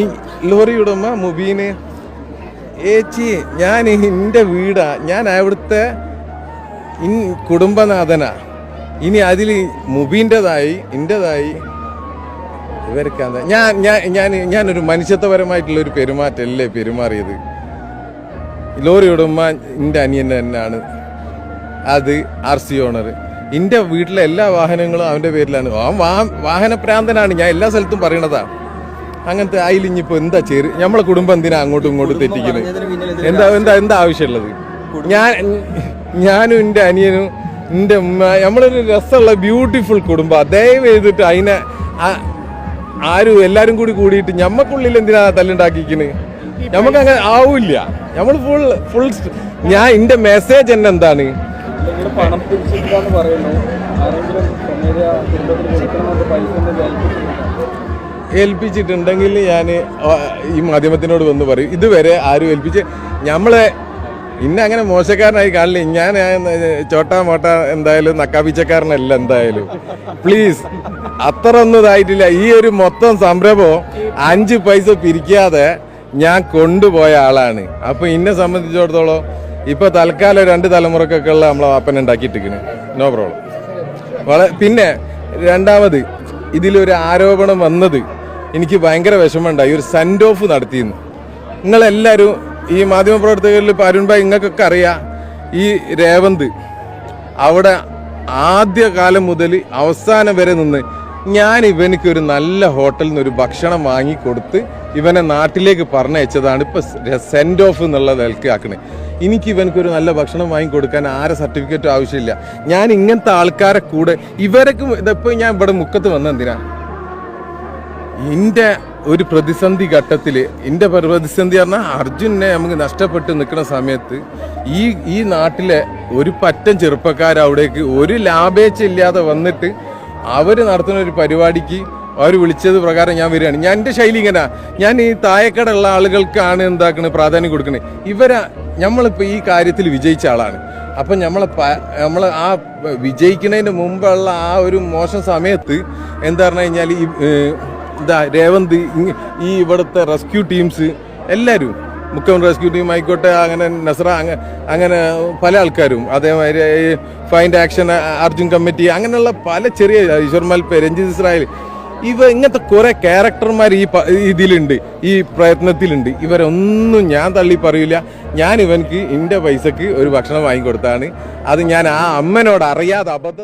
ഈ ലോറി ഉടമ മുബീന് ഏച്ചി ഞാൻ എന്റെ വീടാ. ഞാൻ അവിടുത്തെ ഇൻ കുടുംബനാഥനാ. ഇനി അതിൽ മുബീന്റെതായി എന്റെതായി ഇവർക്ക് എന്താ? ഞാൻ ഞാൻ ഞാൻ ഞാനൊരു മനുഷ്യത്വപരമായിട്ടുള്ള ഒരു പെരുമാറ്റമല്ലേ പെരുമാറിയത്. ലോറി ഉടമ എന്റെ അനിയൻ തന്നെയാണ്. അത് ആർ സി ഓണർ എന്റെ വീട്ടിലെ എല്ലാ വാഹനങ്ങളും അവന്റെ പേരിലാണ്. അവൻ വാ വാഹനപ്രാന്തനാണ്. ഞാൻ എല്ലാ സ്ഥലത്തും പറയണതാണ് അങ്ങനത്തെ അതിലിഞ്ഞിപ്പോൾ എന്താ ചേര് നമ്മളെ കുടുംബം എന്തിനാ അങ്ങോട്ടും ഇങ്ങോട്ടും തെറ്റിക്കുന്നത് എന്താ എന്താ എന്താ ആവശ്യമുള്ളത്? ഞാൻ ഞാനും എന്റെ അനിയനും എന്റെ ഉമ്മ നമ്മളൊരു രസമുള്ള ബ്യൂട്ടിഫുൾ കുടുംബം. ദയവ് ചെയ്തിട്ട് അതിനെ ആരും എല്ലാവരും കൂടി കൂടിയിട്ട് ഞമ്മക്കുള്ളിൽ എന്തിനാ തല്ലുണ്ടാക്കിക്കണ്? നമുക്ക് അങ്ങനെ ആവില്ല. നമ്മൾ ഫുൾ ഫുൾ ഞാൻ എന്റെ മെസ്സേജ് എന്നെ എന്താണ് പണം പിരിച്ചിട്ടില്ലാന്ന് പറയുന്നു. ആരെങ്കിലും? ഏൽപ്പിച്ചിട്ടുണ്ടെങ്കിൽ ഞാൻ ഈ മാധ്യമത്തിനോട് വന്ന് പറയും. ഇതുവരെ ആരും ഏൽപ്പിച്ച് നമ്മളെ ഇന്ന അങ്ങനെ മോശക്കാരനായി കാണില്ല. ഞാൻ ചോട്ടാ മോട്ട എന്തായാലും നക്കാപ്പിച്ചക്കാരനല്ല എന്തായാലും. പ്ലീസ് അത്ര ഒന്നും ഇതായിട്ടില്ല ഈ ഒരു മൊത്തം സംരംഭം അഞ്ച് പൈസ പിരിക്കാതെ ഞാൻ കൊണ്ടുപോയ ആളാണ്. അപ്പൊ എന്നെ സംബന്ധിച്ചിടത്തോളം ഇപ്പൊ തൽക്കാലം രണ്ട് തലമുറക്കൊക്കെ ഉള്ള നമ്മളെ വാപ്പൻ ഉണ്ടാക്കിയിട്ടിരിക്കുന്നു നോ പ്രോബ്ലം വളരെ പിന്നെ രണ്ടാമത് ഇതിലൊരു ആരോപണം വന്നത് എനിക്ക് ഭയങ്കര വിഷമമുണ്ടായി. ഒരു സെൻഡ് ഓഫ് നടത്തിയിരുന്നു നിങ്ങളെല്ലാവരും ഈ മാധ്യമപ്രവർത്തകരിൽ ഇപ്പോൾ അരുൺ ഭായ് നിങ്ങൾക്കൊക്കെ അറിയാം ഈ രേവന്ത് അവിടെ ആദ്യ കാലം മുതൽ അവസാനം വരെ നിന്ന് ഞാൻ ഇവനിക്ക് നല്ല ഹോട്ടലിൽ നിന്ന് ഒരു ഭക്ഷണം വാങ്ങി കൊടുത്ത് ഇവനെ നാട്ടിലേക്ക് പറഞ്ഞയച്ചതാണ് ഇപ്പൊ സെൻഡ് ഓഫ് എന്നുള്ള നിലയ്ക്ക് ആക്കണേ. എനിക്ക് ഇവനക്ക് ഒരു നല്ല ഭക്ഷണം വാങ്ങി കൊടുക്കാൻ ആരെ സർട്ടിഫിക്കറ്റും ആവശ്യമില്ല. ഞാൻ ഇങ്ങനത്തെ ആൾക്കാരെ കൂടെ ഇവരൊക്കെ ഇതെപ്പോ ഞാൻ ഇവിടെ മുക്കത്ത് വന്ന എന്തിനാ? എന്റെ ഒരു പ്രതിസന്ധി ഘട്ടത്തിൽ എന്റെ പ്രതിസന്ധി പറഞ്ഞാൽ അർജുനെ നമുക്ക് നഷ്ടപ്പെട്ട് നിൽക്കുന്ന സമയത്ത് ഈ ഈ നാട്ടിലെ ഒരു പറ്റം ചെറുപ്പക്കാർ അവിടേക്ക് ഒരു ലാഭേച്ഛ ഇല്ലാതെ വന്നിട്ട് അവർ നടത്തുന്ന ഒരു പരിപാടിക്ക് അവർ വിളിച്ചത് പ്രകാരം ഞാൻ വരികയാണ്. ഞാൻ എന്റെ ശൈലി ഇങ്ങനെ. ഞാൻ ഈ തായക്കടുള്ള ആളുകൾക്കാണ് എന്താക്കണേ പ്രാധാന്യം കൊടുക്കുന്നത് ഇവരെ നമ്മളിപ്പോൾ ഈ കാര്യത്തിൽ വിജയിച്ച ആളാണ്. അപ്പം നമ്മൾ നമ്മൾ ആ വിജയിക്കുന്നതിന് മുമ്പുള്ള ആ ഒരു മോശം സമയത്ത് എന്താ പറഞ്ഞു കഴിഞ്ഞാൽ ഈ ഇതാ രേവന്ത് ഈ ഇവിടുത്തെ റെസ്ക്യൂ ടീംസ് എല്ലാവരും മുഖ്യമന്ത്രി റെസ്ക്യൂ ടീം ആയിക്കോട്ടെ അങ്ങനെ നസ്ര അങ്ങ- അങ്ങനെ പല ആൾക്കാരും അതേമാതിരി ഫൈൻഡ് ആക്ഷൻ അർജുൻ കമ്മിറ്റി അങ്ങനെയുള്ള പല ചെറിയ ഈശ്വർമാൽ മൽപ്പ രഞ്ജിത് ഇസ്രായേൽ ഇവ ഇങ്ങനത്തെ കുറെ ക്യാരക്ടർമാർ ഈ ഇതിലുണ്ട് ഈ പ്രയത്നത്തിലുണ്ട്. ഇവരൊന്നും ഞാൻ തള്ളി പറയില്ല ഞാൻ ഇവനക്ക് എന്റെ പൈസക്ക് ഒരു ഭക്ഷണം വാങ്ങിക്കൊടുത്താണ്. അത് ഞാൻ ആ അമ്മനോട് അറിയാതെ അബദ്ധ